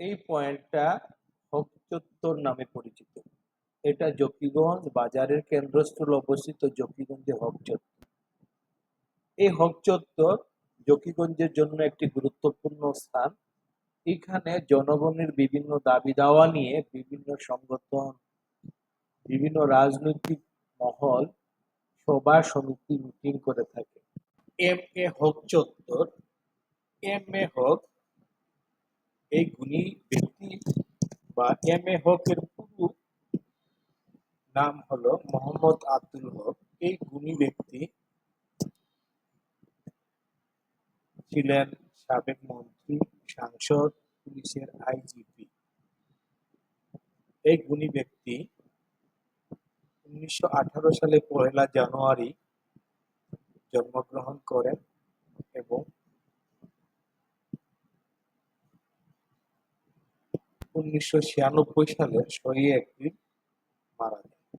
এই পয়েন্টটা হক চত্বর নামে পরিচিত। এটা জকিগঞ্জ বাজারের কেন্দ্রস্থলে অবস্থিত জকিগঞ্জে হক চত্বর এই হক চত্বর জকিগঞ্জের জন্য একটি গুরুত্বপূর্ণ স্থান। এখানে জনগণের বিভিন্ন দাবি দাওয়া নিয়ে বিভিন্ন সংগঠন, বিভিন্ন রাজনৈতিক মহল, সভা, সমিতি, মিটিং করে থাকে। এম এ হক চত্বর এম এ হক এই গুণী ব্যক্তি বা এম এ হকের পুরো নাম হলো মোহাম্মদ আব্দুল হক। এই গুণী ব্যক্তি ছিলেন সাবেক মন্ত্রী, সাংসদ, পুলিশের আইজিপি। এই গুণী ব্যক্তি উনিশশো আঠারো সালে পহেলা জানুয়ারি জন্মগ্রহণ করেন। উনিশশো ছিয়ানব্বই সালে ছয়ই এপ্রিল মারা যান।